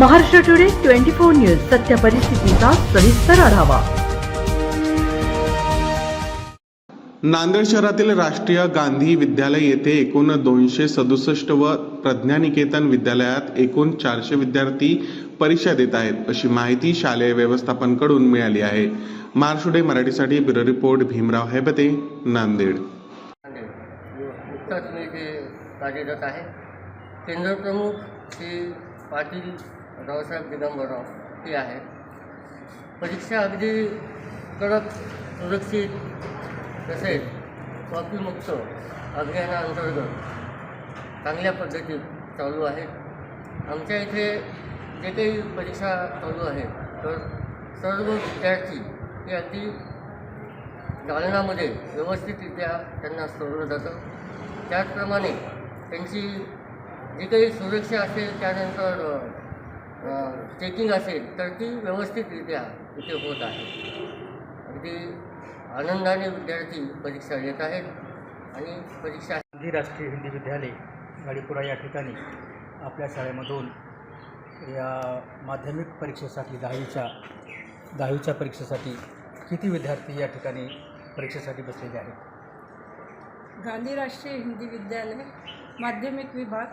Maharashtra today twenty four news सत्य परिस्थितीचा सविस्तर आढावा. नांदेड शहरातील राष्ट्रीय गांधी विद्यालय येथे एकूण दोनशे सदुसष्ट व प्रज्ञानिकेतन विद्यालयात एकूण चारशे विद्यार्थी परीक्षा देत आहेत अशी माहिती शालेय व्यवस्थापनकडून मिळाली आहे. महाराष्ट्र मराठीसाठी ब्युरो रिपोर्ट भीमराव हेबते नांदेड. कार्यरत आहे. केंद्रप्रमुख श्री पाटील रावसाहेब दिगंबरराव हे आहे परीक्षा अगदी कडक सुरक्षित तसेच कॉपीमुक्त अभियानाअंतर्गत चांगल्या पद्धतीत चालू आहे. आमच्या इथे जे काही परीक्षा चालू आहेत तर सर्व विद्यार्थी हे अगदी दालनामध्ये व्यवस्थितरित्या त्यांना सोडवलं जातं. त्याचप्रमाणे त्यांची जी काही सुरक्षा असेल त्यानंतर चेकिंग असेल तर ती व्यवस्थितरित्या इथे होत आहे. अगदी आनंदाने विद्यार्थी परीक्षा देत आहेत आणि परीक्षा गांधी राष्ट्रीय हिंदी विद्यालय गाडीपुरा या ठिकाणी आपल्या शाळेमधून या माध्यमिक परीक्षेसाठी दहावीच्या दहावीच्या परीक्षेसाठी किती विद्यार्थी या ठिकाणी परीक्षेसाठी बसलेले आहेत? गांधी राष्ट्रीय हिंदी विद्यालय माध्यमिक विभाग.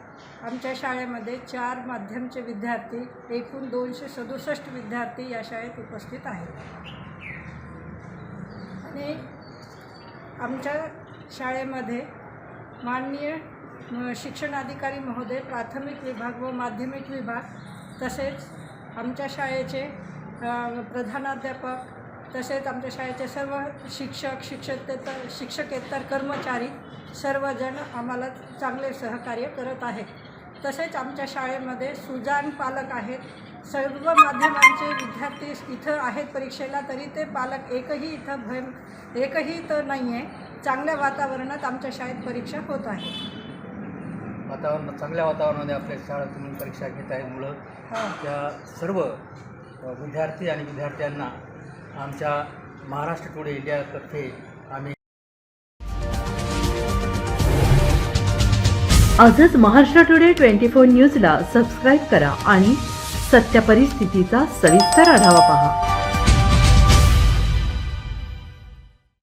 आमच्या शाळेमध्ये चार माध्यमचे विद्यार्थी एकूण दोनशे सदुसष्ट विद्यार्थी या शाळेत उपस्थित आहेत. आणि आमच्या शाळेमध्ये माननीय शिक्षणाधिकारी महोदय प्राथमिक विभाग व माध्यमिक विभाग तसेच आमच्या शाळेचे प्रधानाध्यापक तसेच आमच्या शाळेचे सर्व शिक्षक शिक्षकेतर शिक्षकेतर कर्मचारी सर्वजण आम्हाला चांगले सहकार्य करत आहेत. तसेच आमच्या शाळेमध्ये सुजाण पालक आहेत. सर्व माध्यमांचे विद्यार्थी इथं आहेत परीक्षेला तरी ते पालक एकही इथं भय एकही इथं नाही आहे चांगल्या वातावरणात आमच्या शाळेत परीक्षा होत आहे. वातावरण चांगल्या वातावरणामध्ये आपल्या शाळा तुम्ही परीक्षा घेत आहे. मुलं हां. त्या सर्व विद्यार्थी आणि विद्यार्थ्यांना आमच्या महाराष्ट्र टुडे इंडियातर्फे आम्ही आजच महाराष्ट्र टुडे ट्वेंटी फोर न्यूजला सबस्क्राईब करा आणि सत्य परिस्थितीचा सविस्तर आढावा पहा.